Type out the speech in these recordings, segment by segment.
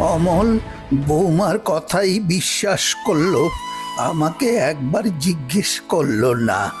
অমল, বৌমার কথাই বিশ্বাস করল, আমাকে একবার জিজ্ঞেস করল না।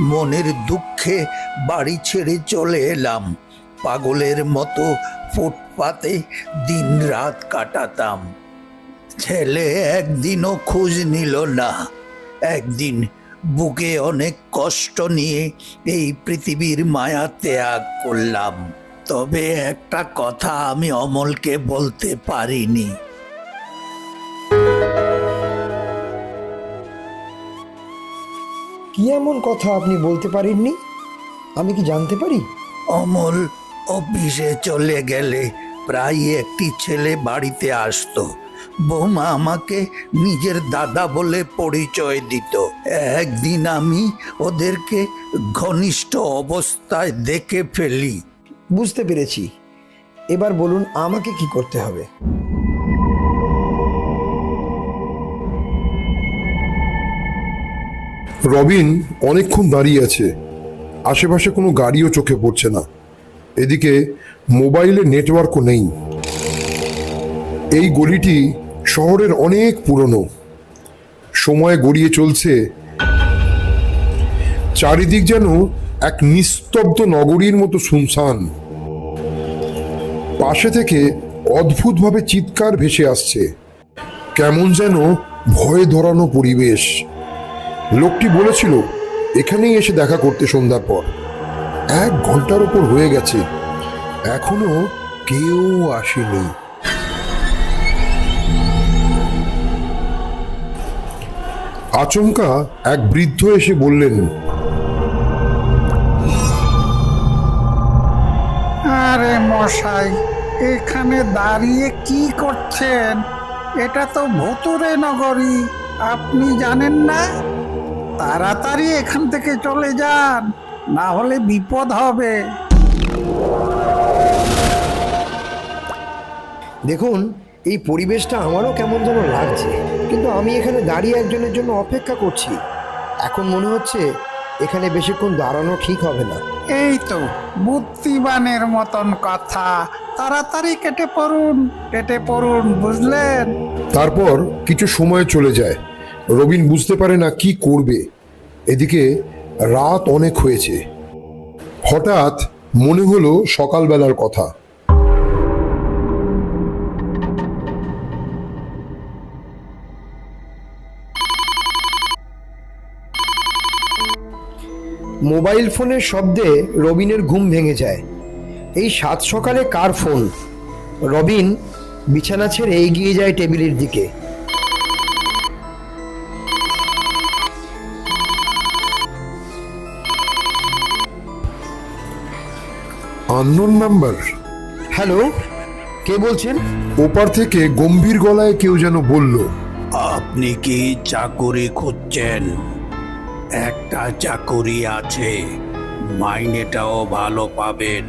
মনের দুঃখে বাড়ি ছেড়ে চলে এলাম। পাগলের মতো ফুটপাতে দিন রাত কাটাতাম। ছেলে একদিনও খোঁজ নিল না। একদিন বুকে অনেক কষ্ট নিয়ে এই পৃথিবীর মায়া ত্যাগ করলাম। তবে একটা কথা আমি অমলকে বলতে পারিনি। কি এমন কথা আপনি বলতে পারেননি? আমি কি জানতে পারি? অমল অফিসে চলে গেলে প্রায় একটি ছেলে বাড়িতে আসতো। বৌমা আমাকে নিজের দাদা বলে পরিচয় দিত। একদিন আমি ওদেরকে ঘনিষ্ঠ অবস্থায় দেখে ফেলি। বুঝতে পেরেছি। এবার বলুন, আমাকে কি করতে হবে? রবিন অনেকক্ষণ দাঁড়িয়ে আছে। আশেপাশে কোনো গাড়িও চোখে পড়ছে না। এদিকে মোবাইলে নেটওয়ার্কও নেই। এই গলিটি শহরের অনেক পুরনো। সময় গড়িয়ে চলছে। চারিদিক যেন এক নিস্তব্ধ নগরীর মতো শুনশান। পাশে থেকে অদ্ভুতভাবে চিৎকার ভেসে আসছে। কেমন যেন ভয়ে ধরানো পরিবেশ। লোকটি বলেছিল, এখানেই এসে দেখা করতে সন্ধ্যার পর। এক ঘণ্টার উপর হয়ে গেছে। এখনও কেউ আসেনি। আচমকা এক বৃদ্ধ এসে বললেন মশাই, এখানে দাঁড়িয়ে কি করছেন? এটা তো ভুতুরে নগরী, আপনি জানেন না? তাড়াতাড়ি এখান থেকে চলে যান, না হলে বিপদ হবে। দেখুন, এই পরিবেশটা আমারও কেমন যেন লাগছে, কিন্তু আমি এখানে দাঁড়িয়ে একজনের জন্য অপেক্ষা করছি। এখন মনে হচ্ছে এখানে বেশিক্ষণ দাঁড়ানো ঠিক হবে না। এই তো বুদ্ধিমানের মতন কথা। তাড়াতাড়ি কেটে পড়ুন কেটে পড়ুন বুঝলেন? তারপর কিছু সময় চলে যায়। রবিন বুঝতে পারে না কি করবে। এদিকে রাত অনেক হয়েছে। হঠাৎ মনে হলো সকালবেলার কথা। মোবাইল ফোনের শব্দে রবিনের ঘুম ভেঙে যায়। এই সাত সকালে কার ফোন? রবিন বিছানা ছেড়ে এগিয়ে যায় টেবিলের দিকে। Unknown number. হ্যালো কে বলছেন? ওপার থেকে গম্ভীর গলায় কেউ যেন বলল আপনি কি চাকুরি খুঁজছেন? একটা চাকুরি আছে। মাইনেটাও ভালো পাবেন।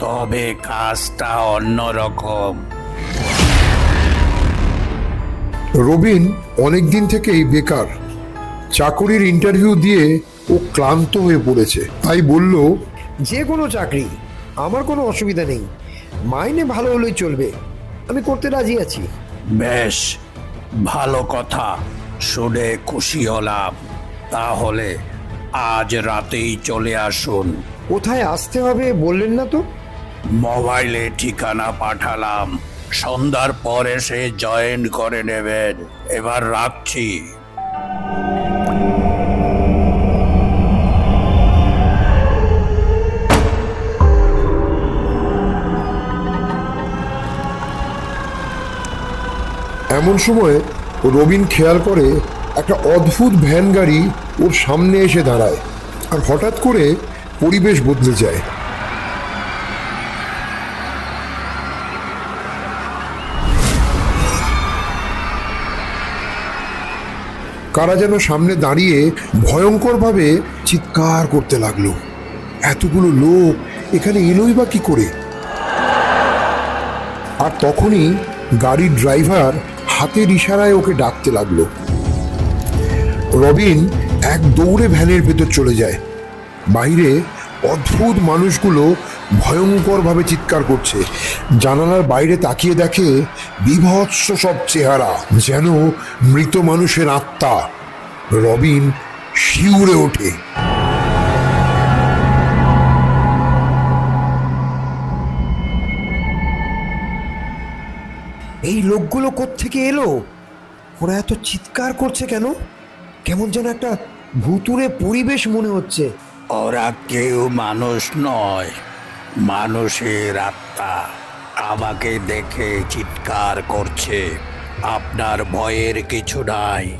তবে কাজটা অন্যরকম। রবিন অনেকদিন থেকেই বেকার। চাকরির ইন্টারভিউ দিয়ে ও ক্লান্ত হয়ে পড়েছে। তাই বলল যে কোনো চাকরি আমার কোনো অসুবিধা নেই। মাইনে ভালো হলেই চলবে। আমি করতে রাজি আছি। বেশ ভালো কথা। শুনে খুশি হলাম। তাহলে আজ রাতেই চলে আসুন। কোথায় আসতে হবে বললেন না তো? মোবাইলে ঠিকানা পাঠালাম। সন্ধ্যার পর এসে জয়েন করে নেবেন। এবার রাখছি। এমন সময় রবিন খেয়াল করে একটা অদ্ভুত ভ্যান গাড়ি ওর সামনে এসে দাঁড়ায় আর হঠাৎ করে পরিবেশ বদলে যায়। কারা যেন সামনে দাঁড়িয়ে ভয়ঙ্করভাবে চিৎকার করতে লাগল। এতগুলো লোক, এখানে এলোই বা কি করে? আর তখনই গাড়ির ড্রাইভার হাতের ইশারায় ওকে ডাকতে লাগল। রবিন এক দৌড়ে ভ্যানের ভেতর চলে যায়। বাইরে অদ্ভুত মানুষগুলো ভয়ঙ্করভাবে চিৎকার করছে। জানালার বাইরে তাকিয়ে দেখে বিভৎস সব চেহারা, যেন মৃত মানুষের আত্মা। রবিন শিউরে ওঠে। এই লোকগুলো কোত্থেকে এলো? ওরা এত চিৎকার করছে কেন? কেমন যেন একটা ভুতুরে পরিবেশ মনে হচ্ছে। ওরা কেউ মানুষ নয় মানুষের আত্মা। আমাকে দেখে চিৎকার করছে আপনার ভয়ের কিছু নাই।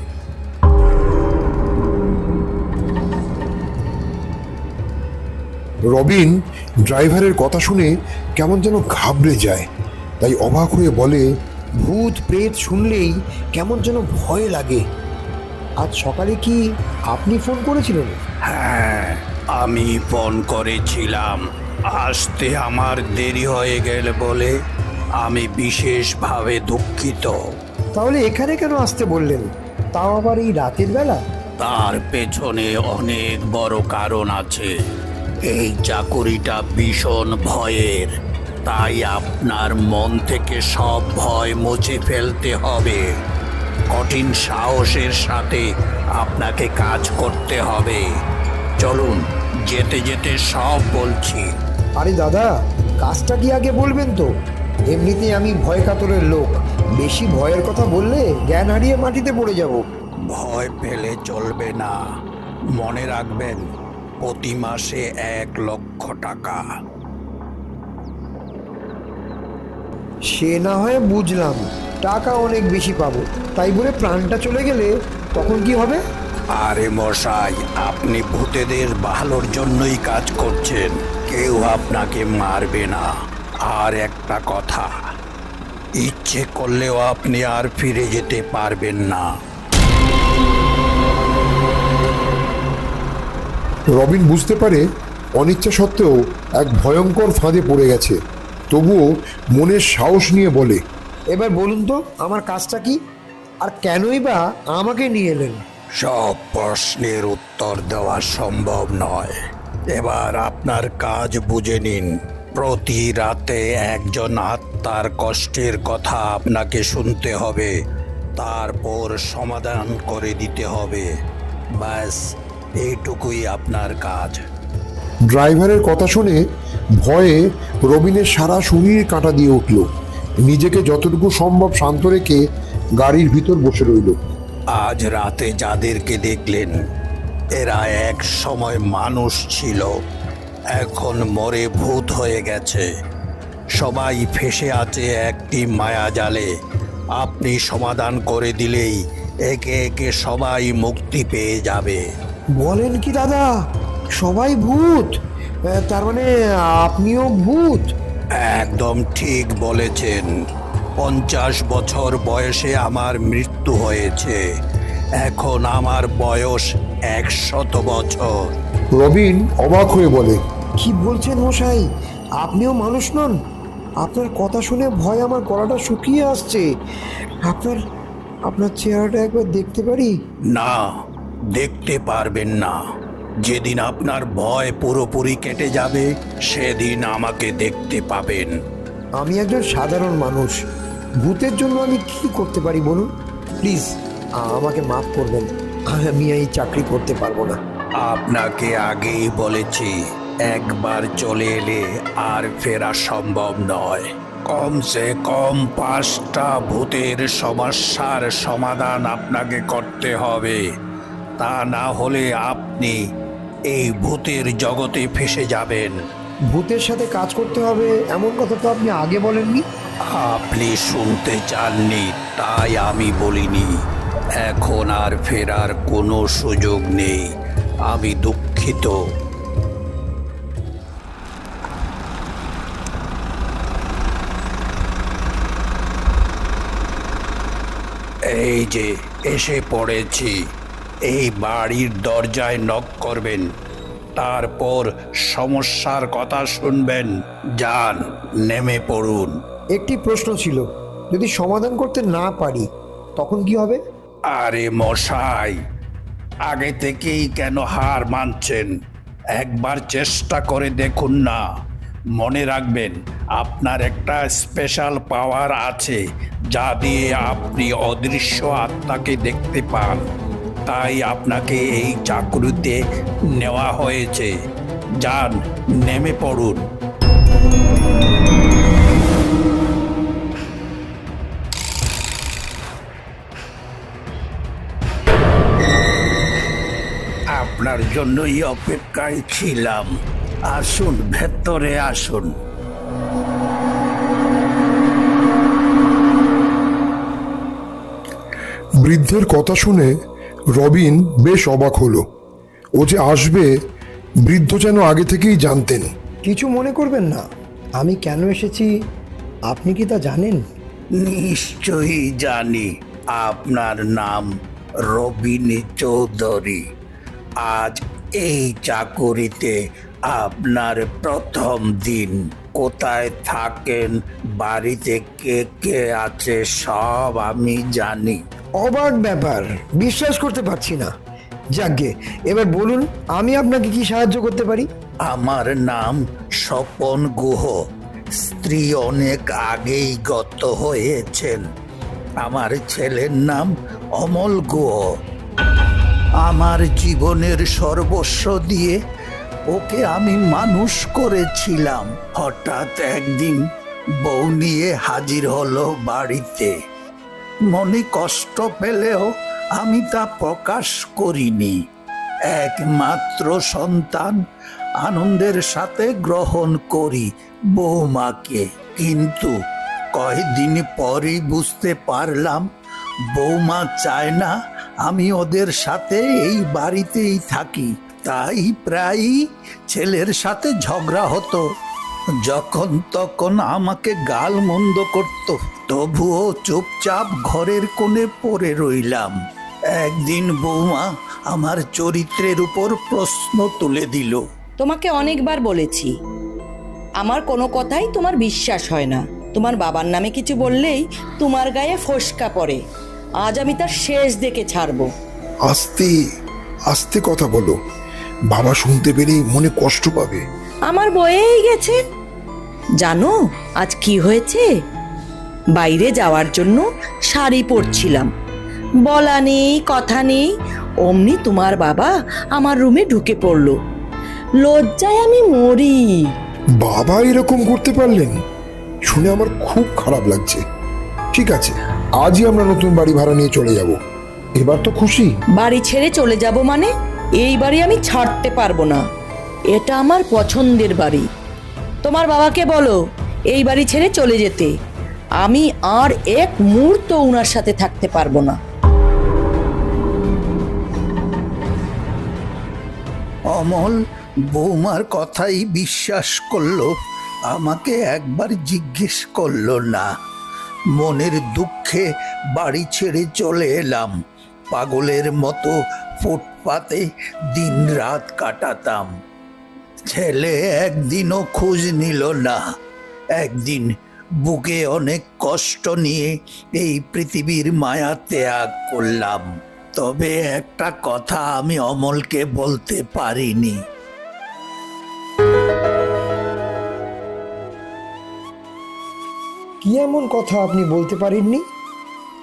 রবিন ড্রাইভারের কথা শুনে কেমন যেন ঘাবড়ে যায় তাই অবাক হয়ে বলে ভূত প্রেত শুনলেই কেমন যেন ভয় লাগে। আজ সকালে কি আপনি ফোন করেছিলেন? হ্যাঁ আমি ফোন করেছিলাম। আসতে আমার দেরি হয়ে গেল বলে আমি বিশেষভাবে দুঃখিত। তাহলে এখানে কেন আসতে বললেন? তাও আবার এই রাতের বেলা? তার পেছনে অনেক বড় কারণ আছে। এই চাকুরিটা ভীষণ ভয়ের। তাই আপনার মন থেকে সব ভয় মুছে ফেলতে হবে। কঠিন সাহসের সাথে আপনাকে কাজ করতে হবে। চলুন যেতে যেতে সব বলছি। আরে দাদা কাজটা কি আগে বলবেন তো? এমনিতেই আমি ভয় কাতরের লোক। বেশি ভয়ের কথা বললে জ্ঞান হারিয়ে মাটিতে পড়ে যাব। ভয় পেলে চলবে না। মনে রাখবেন প্রতি মাসে এক লক্ষ টাকা। সে না হয় বুঝলাম। টাকা অনেক বেশি পাবো। তাই বলে প্রাণটা চলে গেলে তখন কি হবে? আরে মশাই আপনি ভূতেদের ভালোর জন্যই কাজ করছেন। কেউ আপনাকে মারবে না। আর একটা কথা ইচ্ছে করলেও আপনি আর ফিরে যেতে পারবেন না। রবিন বুঝতে পারে অনিচ্ছা সত্ত্বেও এক ভয়ঙ্কর ফাঁদে পড়ে গেছে। তবুও মনের সাহস নিয়ে বলে এবার বলুন তো আমার কাজটা কি? আর কেনই বা আমাকে নিয়ে এলেন? সব প্রশ্নের উত্তর দেওয়া সম্ভব নয়। এবার আপনার কাজ বুঝে নিন। প্রতি রাতে একজন আত্মার কষ্টের কথা আপনাকে শুনতে হবে। তারপর সমাধান করে দিতে হবে। ব্যাস এইটুকুই আপনার কাজ। ড্রাইভারের কথা শুনে ভয়ে রবিনের সারা শরীর কাঁটা দিয়ে উঠল। নিজেকে যতটুকু সম্ভব শান্ত রেখে গাড়ির ভিতর বসে রইল। আজ রাতে যাদেরকে দেখলেন এরা এক সময় মানুষ ছিল এখন মরে ভূত হয়ে গেছে। সবাই ফেসে আছে একটি মায়াজালে আপনি সমাধান করে দিলেই একে একে সবাই মুক্তি পেয়ে যাবে। বলেন কি দাদা? সবাই ভূত? তার মানে আপনিও ভূত? একদম ঠিক বলেছেন। পঞ্চাশ বছর বয়সে আমার মৃত্যু হয়েছে। এখন আমার বয়স একশত বছর। রবিন অবাক হয়ে বলে কি বলছেন মশাই? আপনিও মানুষ নন। আপনার কথা শুনে ভয় আমার গলাটা শুকিয়ে আসছে। আপনার আপনার চেহারাটা একবার দেখতে পারি? না দেখতে পারবেন না। যেদিন আপনার ভয় পুরোপুরি কেটে যাবে সেদিন আমাকে দেখতে পাবেন। আমি একজন সাধারণ মানুষ। ভূতের জন্য আমি কি করতে পারি বলুন? প্লিজ আমাকে মাফ করবেন। আমি এই চাকরি করতে পারব না। আপনাকে আগেই বলেছি একবার চলে এলে আর ফেরা সম্ভব নয়। কমসে কম পাঁচটা ভূতের সমস্যার সমাধান আপনাকে করতে হবে। তা না হলে আপনি এই ভূতের জগতে ফেসে যাবেন। ভূতের সাথে কাজ করতে হবে এমন কথা তো আপনি আগে বলেননি। আপনি শুনতে চাননি তাই আমি বলিনি। এখন আর ফেরার কোনো সুযোগ নেই। আমি দুঃখিত। এই যে এসে পড়েছি। এই বাড়ির দরজায় নক করবেন। তারপর সমস্যার কথা শুনবেন। যান নেমে পড়ুন। একটি প্রশ্ন ছিল যদি সমাধান করতে না পারি তখন কি হবে? আরে মশাই আগে থেকেই কেন হার মানছেন? একবার চেষ্টা করে দেখুন না। মনে রাখবেন আপনার একটা স্পেশাল পাওয়ার আছে যা দিয়ে আপনি অদৃশ্য আত্মাকে দেখতে পান। তাই আপনাকে এই চাকরিতে নেওয়া হয়েছে। যান, নেমে পড়ুন। আপনার জন্যই অপেক্ষায় ছিলাম। আসুন, ভেতরে আসুন। বৃদ্ধের কথা শুনে রবিন বেশ অবাক হলো। ও যে আসবে বৃদ্ধ যেন আগে থেকেই জানতেন। কিছু মনে করবেন না। আমি কেন এসেছি? আপনি কি তা জানেন? নিশ্চয়ই জানি। আপনার নাম রবিন চৌধুরী। আজ এই চাকুরিতে আপনার প্রথম দিন। কোথায় থাকেন বাড়িতে কে কে আছে সব আমি জানি। অবাক ব্যাপার, বিশ্বাস করতে পারছি না। যাকগে, এবার বলুন, আমি আপনাকে কি সাহায্য করতে পারি? আমার নাম স্বপন গুহ। স্ত্রী অনেক আগেই গত হয়েছেন। আমার ছেলের নাম অমল গুহ। আমার জীবনের সর্বস্ব দিয়ে ওকে আমি মানুষ করেছিলাম। হঠাৎ একদিন বউ নিয়ে হাজির হলো বাড়িতে। মনে কষ্ট পেলেও আমি তা প্রকাশ করিনি। একমাত্র সন্তান আনন্দের সাথে গ্রহণ করি বৌমাকে। কিন্তু কয়েকদিন পরই বুঝতে পারলাম, বৌমা চায় না আমি ওদের সাথে এই বাড়িতেই থাকি। তাই প্রায়ই ছেলের সাথে ঝগড়া হতো। যখন তখন আমাকে গাল মন্দ করত। তবুও চুপচাপ ঘরের কোণে পড়ে রইলাম। একদিন বৌমা আমার চরিত্রের উপর প্রশ্ন তুলে দিল। তোমাকে অনেকবার বলেছি আমার কোনো কথাই তোমার বিশ্বাস হয় না। তোমার বাবার নামে কিছু বললেই তোমার গায়ে ফসকা পড়ে। আজ আমি তার শেষ দেখে ছাড়বো। আস্তে আস্তে কথা বলো। বাবা শুনতে পেলেই মনে কষ্ট পাবে। আমার বয়েই গেছে। জানো আজ কি হয়েছে? বাইরে যাওয়ার জন্য শাড়ি পরছিলাম। বলা নেই কথা নেই অমনি তোমার বাবা আমার রুমে ঢুকে পড়ল। লজ্জায় আমি মরি। বাবা এরকম করতে পারলেন? শুনে আমার খুব খারাপ লাগছে। ঠিক আছে আজই আমরা নতুন বাড়ি ভাড়া নিয়ে চলে যাব। এবার তো খুশি। বাড়ি ছেড়ে চলে যাব মানে? এই বাড়ি আমি ছাড়তে পারব না। এটা আমার পছন্দের বাড়ি। তোমার বাবাকে বলো এই বাড়ি ছেড়ে চলে যেতে। আমি আর এক মুহূর্ত ওনার সাথে থাকতে পারব না। অমল, বৌমার কথাই বিশ্বাস করল, আমাকে একবার জিজ্ঞেস করল না। মনের দুঃখে বাড়ি ছেড়ে চলে এলাম, পাগলের মতো ফুটপাতে দিন রাত কাটাতাম। ছেলে একদিনও খোঁজ নিল না, একদিন বুকে অনেক কষ্ট নিয়ে এই পৃথিবীর মায়া ত্যাগ করলাম। তবে একটা কথা আমি অমলকে বলতে পারিনি। কি এমন কথা আপনি বলতে পারেননি?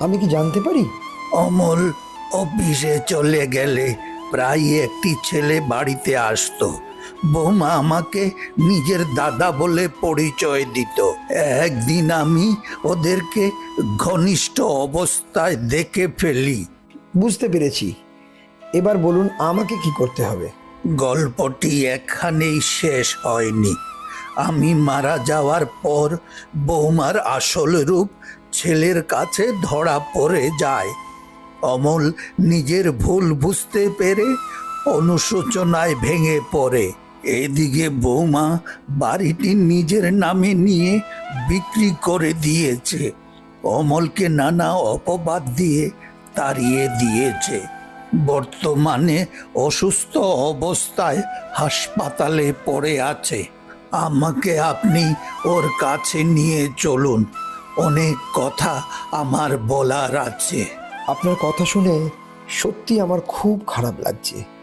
আমি কি জানতে পারি? অমল অফিসে চলে গেলে প্রায় একটি ছেলে বাড়িতে আসতো। বৌমা আমাকে নিজের দাদা বলে পরিচয় দিত। একদিন আমি ওদেরকে ঘনিষ্ঠ অবস্থায় দেখে ফেলি। বুঝতে পেরেছি। এবার বলুন আমাকে কি করতে হবে? গল্পটি এখানেই শেষ হয়নি। আমি মারা যাওয়ার পর বৌমার আসল রূপ ছেলের কাছে ধরা পড়ে যায়। অমল নিজের ভুল বুঝতে পেরে অনুশোচনায় ভেঙে পড়ে। এদিকে বৌমা বাড়িটি নিজের নামে নিয়ে বিক্রি করে দিয়েছে। অমলকে নানা অপবাদ দিয়ে তাড়িয়ে দিয়েছে। বর্তমানে অসুস্থ অবস্থায় হাসপাতালে পড়ে আছে। আমাকে আপনি ওর কাছে নিয়ে চলুন। অনেক কথা আমার বলার আছে। আপনার কথা শুনে সত্যি আমার খুব খারাপ লাগছে।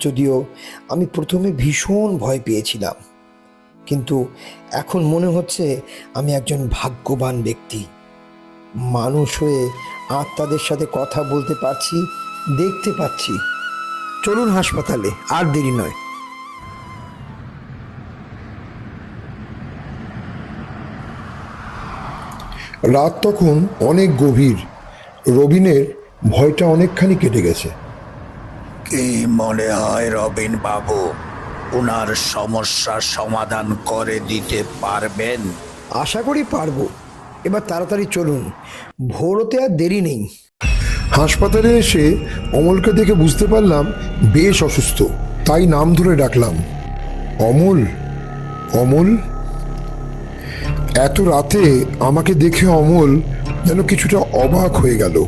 যদিও আমি প্রথমে ভীষণ ভয় পেয়েছিলাম। কিন্তু এখন মনে হচ্ছে আমি একজন ভাগ্যবান ব্যক্তি। মানুষ হয়ে আত্মাদের সাথে কথা বলতে পারছি, দেখতে পাচ্ছি। চলুন হাসপাতালে, আর দেরি নয়। রাত তখন অনেক গভীর। রবিনের ভয়টা অনেকখানি কেটে গেছে। কি মনে হয় রবিন বাবু? ওনার সমস্যার সমাধান করে দিতে পারবেন? আশা করি পারব। এবার তাড়াতাড়ি চলুন। ভোরতে আর দেরি নেই। হাসপাতালে এসে অমলকে দেখে বুঝতে পারলাম বেশ অসুস্থ। তাই নাম ধরে ডাকলাম। অমল? অমল? এত রাতে আমাকে দেখে অমল যেন কিছুটা অবাক হয়ে গেল।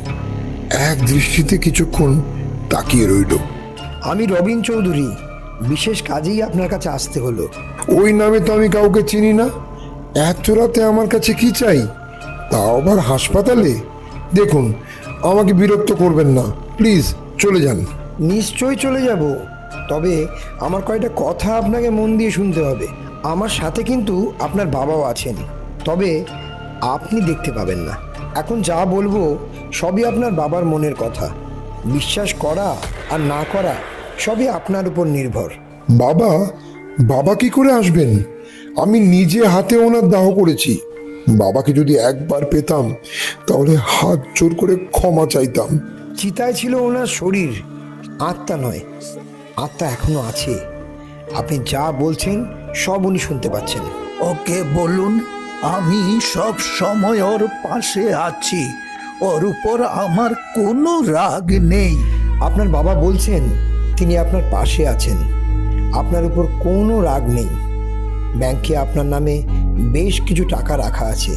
এক দৃষ্টিতে কিছুক্ষণ তাকিয়ে রইল। আমি রবিন চৌধুরী। বিশেষ কাজেই আপনার কাছে আসতে হলো। ওই নামে তো আমি কাউকে চিনি না। এত রাতে আমার কাছে কি চাই? তাও আবার হাসপাতালে? দেখুন আমাকে বিরক্ত করবেন না। প্লিজ চলে যান। নিশ্চয়ই চলে যাব। তবে আমার কয়েকটা কথা আপনাকে মন দিয়ে শুনতে হবে। আমার সাথে কিন্তু আপনার বাবাও আছেন। তবে আপনি দেখতে পাবেন না। এখন যা বলব সবই আপনার বাবার মনের কথা। বিশ্বাস করা আর না করা সবই আপনার উপর নির্ভর। বাবা বাবা কি করে আসবেন? আমি নিজে হাতে ওনার দাহ করেছি। বাবাকে যদি একবার পেতাম, তাহলে হাত জোর করে ক্ষমা চাইতাম। চিতায় ছিল ওনার শরীর, আত্মা নয়, আত্মা এখনও আছে। আপনি যা বলছেন, সব উনি শুনতে পাচ্ছেন। ওকে বলুন, আমি সব সময় ওর পাশে আছি। ওর উপর আমার কোনো রাগ নেই। আপনার বাবা বলছেন, তিনি আপনার পাশে আছেন। আপনার উপর কোনো রাগ নেই। ব্যাংকে আপনার নামে বেশ কিছু টাকা রাখা আছে।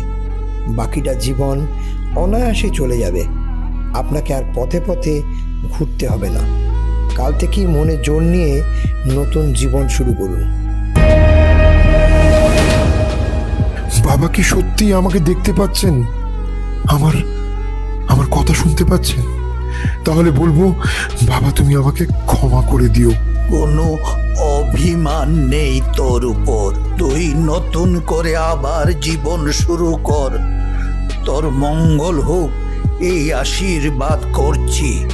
বাকিটা জীবন অনায়াসে চলে যাবে। আপনাকে আর পথে পথে ঘুরতে হবে না। কাল থেকেই মনে জোর নিয়ে নতুন জীবন শুরু করুন। বাবা কি সত্যি আমাকে দেখতে পাচ্ছেন? আমার আমার কথা শুনতে পাচ্ছেন? তাহলে বলব বাবা তুমি আমাকে ক্ষমা করে দিও। কোনো অভিমান নেই তোর উপর। তুই নতুন করে আবার জীবন শুরু কর। তোর মঙ্গল হোক এই আশীর্বাদ করছি।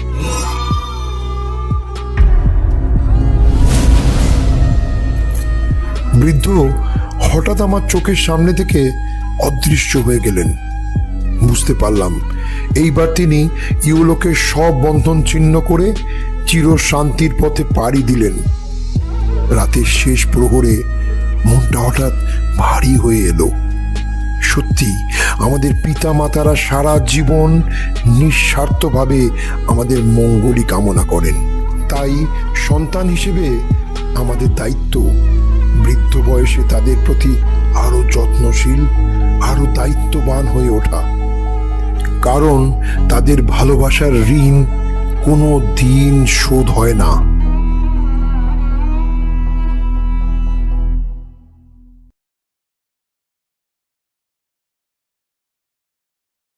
বৃদ্ধ হঠাৎ আমার চোখের সামনে থেকে অদৃশ্য হয়ে গেলেন। বুঝতে পারলাম এইবার তিনি ইউলোকের সব বন্ধন ছিন্ন করে চির শান্তির পথে পাড়ি দিলেন। রাতের শেষ প্রহরে মনটা হঠাৎ ভারী হয়ে এলো। সত্যি, আমাদের পিতা মাতারা সারা জীবন নিঃস্বার্থভাবে আমাদের মঙ্গলই কামনা করেন। তাই সন্তান হিসেবে আমাদের দায়িত্ব। বৃদ্ধ বয়সে তাদের প্রতি আরও যত্নশীল আরও দায়িত্ববান হয়ে ওঠা। কারণ তাদের ভালোবাসার ঋণ কোনো দিন শোধ হয় না।